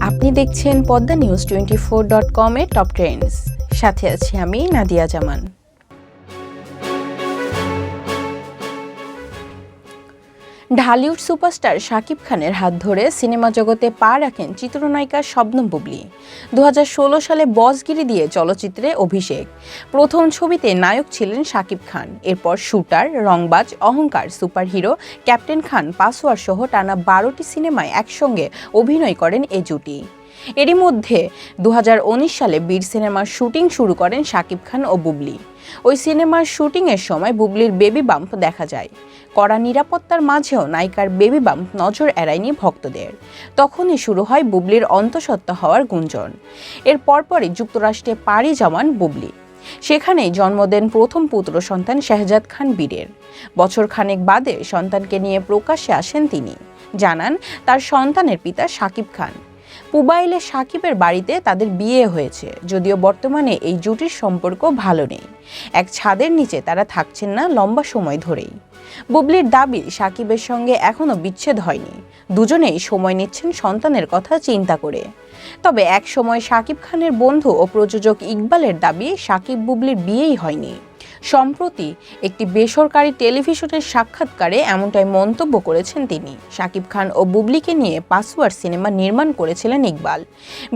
আপনি দেখছেন Padma news twenty four dot কমের টপ ট্রেন্ডস। সাথে আছি আমি নাদিয়া জামান। ঢালিউড সুপারস্টার শাকিব খানের হাত ধরে সিনেমা জগতে পা রাখেন চিত্রনায়িকা শবনম বুবলি। দু হাজার ষোলো সালে বসগিরি দিয়ে চলচ্চিত্রে অভিষেক। প্রথম ছবিতে নায়ক ছিলেন শাকিব খান। এরপর শুটার, রংবাজ, অহংকার, সুপারহিরো, ক্যাপ্টেন খান পাসওয়ার সহ টানা বারোটি সিনেমায় একসঙ্গে অভিনয় করেন এ জুটি। এরই মধ্যে দু হাজার উনিশ সালে বীর সিনেমার শুটিং শুরু করেন শাকিব খান ও বুবলি। ওই সিনেমার শুটিংয়ের সময় বুবলির বেবি বাম্প দেখা যায়। কড়া নিরাপত্তার মাঝেও নায়িকার বেবি বাম্প নজর এড়ায়নি ভক্তদের। তখনই শুরু হয় বুবলির অন্তঃসত্ত্বা হওয়ার গুঞ্জন। এর পরপরই যুক্তরাষ্ট্রে পাড়ি জমান বুবলি। সেখানেই জন্ম দেন প্রথম পুত্র সন্তান শেহজাদ খান বীরের। বছর খানেক বাদে সন্তানকে নিয়ে প্রকাশ্যে আসেন তিনি। জানান তার সন্তানের পিতা শাকিব খান। পুবাইলে সাকিবের বাড়িতে তাদের বিয়ে হয়েছে, যদিও বর্তমানে এই জুটির সম্পর্ক ভালো নেই। এক ছাদের নিচে তারা থাকছেন না লম্বা সময় ধরেই। বুবলির দাবি, সাকিবের সঙ্গে এখনও বিচ্ছেদ হয়নি। দুজনেই সময় নিচ্ছেন সন্তানের কথা চিন্তা করে। তবে এক সময় সাকিব খানের বন্ধু ও প্রযোজক ইকবালের দাবি, সাকিব বুবলির বিয়েই হয়নি। সম্প্রতি একটি বেসরকারি টেলিভিশনের সাক্ষাৎকারে এমনটাই মন্তব্য করেছেন তিনি। শাকিব খান ও বুবলিকে নিয়ে পাসওয়ার্ড সিনেমা নির্মাণ করেছিলেন ইকবাল।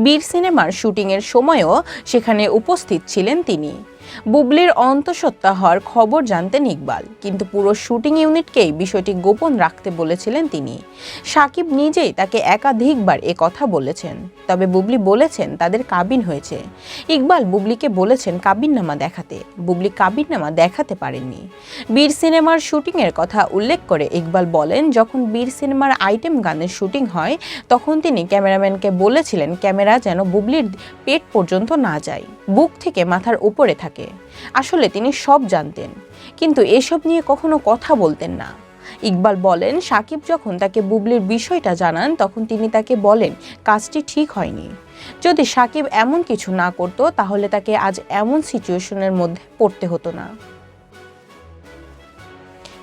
বীর সিনেমার শুটিংয়ের সময়ও সেখানে উপস্থিত ছিলেন তিনি। বুবলির অন্তঃসত্ত্বা হওয়ার খবর জানতেন ইকবাল। কিন্তু পুরো শুটিং ইউনিটকেই বিষয়টি গোপন রাখতে বলেছিলেন তিনি। সাকিব নিজেই তাকে একাধিকবার এ কথা বলেছেন। তবে বুবলি বলেছেন তাদের কাবিন হয়েছে। ইকবাল বুবলিকে বলেছেন কাবিননামা দেখাতে। বুবলি কাবিননামা দেখাতে পারেননি। বীর সিনেমার শুটিংয়ের কথা উল্লেখ করে ইকবাল বলেন, যখন বীর সিনেমার আইটেম গানের শুটিং হয়, তখন তিনি ক্যামেরাম্যানকে বলেছিলেন, ক্যামেরা যেন বুবলির পেট পর্যন্ত না যায়। বুক থেকে মাথার উপরে থাকে। আসলে তিনি সব জানতেন, কিন্তু এসব নিয়ে কখনো কথা বলতেন না। ইকবাল বলেন, সাকিব যখন তাকে বুবলির বিষয়টা জানান, তখন তিনি তাকে বলেন, কাজটি ঠিক হয়নি। যদি সাকিব এমন কিছু না করতো, তাহলে তাকে আজ এমন সিচুয়েশনের মধ্যে পড়তে হতো না।